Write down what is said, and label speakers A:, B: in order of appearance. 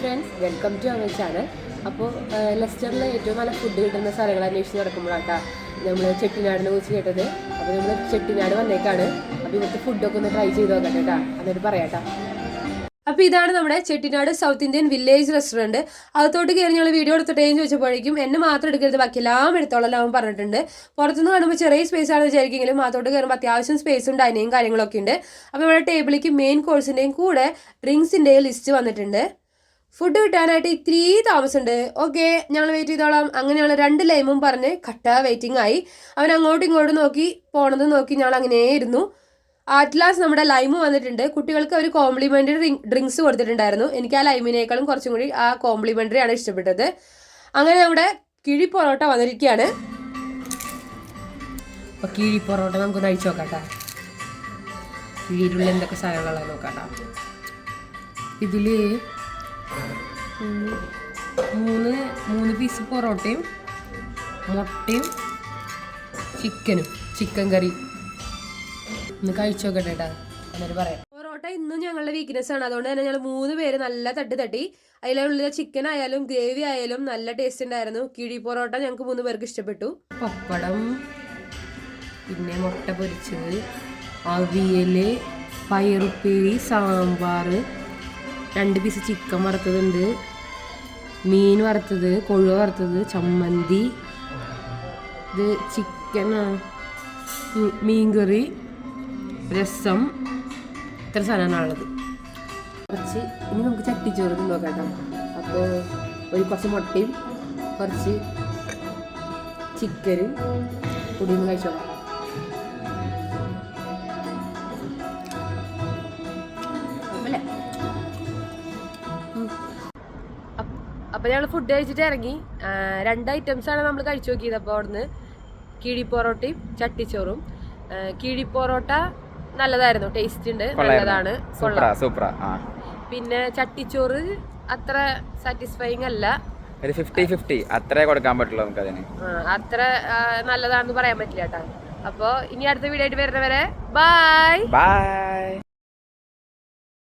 A: Friends welcome to our channel അപ്പോൾ ലെസ്റ്ററിൽ ഏറ്റവും നല്ല ഫുഡ് കിട്ടുന്ന സ്ഥലങ്ങൾ അന്വേഷിച്ച് നടക്കുമ്പോഴാട്ടാ നമ്മൾ ചെട്ടിനാടിനെ കുറിച്ച് കേട്ടത്. അപ്പോൾ നമ്മൾ ചെട്ടിനാട് വന്നേക്കാണ്. അപ്പോൾ ഇവിടുത്തെ ഫുഡൊക്കെ ഒന്ന് ട്രൈ ചെയ്ത് നോക്കട്ടെ കേട്ടാ എന്നിട്ട് പറയാട്ടാ. അപ്പോൾ ഇതാണ് നമ്മുടെ Chettinad south Indian village restaurant അകത്തോട്ട് കയറി ഞങ്ങൾ വീഡിയോ എടുത്തിട്ടേന്ന് ചോദിച്ചപ്പോഴേക്കും എന്നെ മാത്രം എടുക്കരുത് ബാക്കി എല്ലാം എടുത്തോളം അവൻ പറഞ്ഞിട്ടുണ്ട്. പുറത്തുനിന്ന് കാണുമ്പോൾ ചെറിയ സ്പേസ് ആണ് വിചാരിക്കുമെങ്കിലും അകത്തോട്ട് കയറുമ്പോൾ അത്യാവശ്യം സ്പേസും ഡൈനിങ്ങും കാര്യങ്ങളൊക്കെ ഉണ്ട്. അപ്പോൾ ഇവിടെ ടേബിളിലേക്ക് മെയിൻ കോഴ്സിന്റെയും കൂടെ ഡ്രിങ്ക്സിന്റെയും ലിസ്റ്റ് വന്നിട്ടുണ്ട്. ഫുഡ് കിട്ടാനായിട്ട് ഇത്തിരി താമസമുണ്ട്. ഓക്കെ ഞങ്ങൾ വെയിറ്റ് ചെയ്തോളാം. അങ്ങനെ ഞങ്ങൾ രണ്ട് ലൈമും പറഞ്ഞ് കട്ട വെയിറ്റിംഗ് ആയി. അവൻ അങ്ങോട്ടും ഇങ്ങോട്ടും നോക്കി പോണത് നോക്കി ഞങ്ങൾ അങ്ങനെ ഇരുന്നു. ആറ്റ്ലാസ് നമ്മുടെ ലൈമ് വന്നിട്ടുണ്ട്. കുട്ടികൾക്ക് അവർ കോംപ്ലിമെന്ററി ഡ്രിങ്ക്സ് കൊടുത്തിട്ടുണ്ടായിരുന്നു. എനിക്ക് ആ ലൈമിനേക്കാളും കുറച്ചും കൂടി ആ കോംപ്ലിമെന്ററി ആണ് ഇഷ്ടപ്പെട്ടത്. അങ്ങനെ നമ്മുടെ കിഴി പൊറോട്ട വന്നിരിക്കുകയാണ്. കിഴി പൊറോട്ട നമുക്ക് കഴിച്ചു നോക്കാട്ടാ കിഴിയിലുള്ള എന്തൊക്കെ സാധനങ്ങളാണ് നോക്കാട്ടാ ഇതിൽ മൂന്ന് മൂന്ന് പീസ് പൊറോട്ടയും മുട്ടയും ചിക്കനും ചിക്കൻ കറി ഒന്ന് കഴിച്ചു നോക്കട്ടെ കേട്ടാ എന്നിട്ട് പറയാം. പൊറോട്ട ഇന്നും ഞങ്ങളുടെ വീക്ക്നെസ് ആണ്. അതുകൊണ്ട് തന്നെ ഞങ്ങൾ മൂന്ന് പേര് നല്ല തട്ട് തട്ടി. അതിലുള്ള ചിക്കൻ ആയാലും ഗ്രേവി ആയാലും നല്ല ടേസ്റ്റ് ഉണ്ടായിരുന്നു. കിഴി പൊറോട്ട ഞങ്ങൾക്ക് മൂന്ന് പേർക്ക് ഇഷ്ടപ്പെട്ടു. പപ്പടം പിന്നെ മുട്ട പൊരിച്ചത് അവിയൽ പയറുപ്പേരി സാമ്പാർ രണ്ട് പീസ് ചിക്കൻ വറുത്തതുണ്ട്. മീൻ വറുത്തത് കൊഴുവ വറുത്തത് ചമ്മന്തി ഇത് ചിക്കൻ മീൻകറി രസം ഇത്ര സാധനമാണുള്ളത് കുറച്ച് ഇനി നമുക്ക് ചട്ടിച്ചോറ് നോക്കാം അപ്പോൾ ഒരു കുറച്ച് മുട്ടയും കുറച്ച് ചിക്കനും കൂടി ഒന്ന് കഴിച്ചോളാം. അപ്പോൾ ഞങ്ങൾ ഫുഡ് കഴിച്ചിട്ട് ഇറങ്ങി. രണ്ട് ഐറ്റംസ് ആണ് നമ്മൾ കഴിച്ചു നോക്കിയത്. അപ്പോൾ അവിടുന്ന് കിഴി പൊറോട്ടയും ചട്ടിച്ചോറും. കിഴി പൊറോട്ട നല്ലതായിരുന്നു. ടേസ്റ്റ് ഉണ്ട്. നല്ലതാണ്. പിന്നെ ചട്ടിച്ചോറ് അത്ര സാറ്റിസ്ഫൈങ് അല്ല.
B: ഒരു ഫിഫ്റ്റി ഫിഫ്റ്റി അത്രേ കൊടുക്കാൻ പറ്റുള്ളൂ നമുക്ക് അതിന്
A: അത്ര നല്ലതാണെന്ന് പറയാൻ പറ്റില്ല കേട്ടോ. അപ്പോൾ ഇനി അടുത്ത വീഡിയോ ആയിട്ട് വരുന്നവരെ ബൈ
B: ബൈ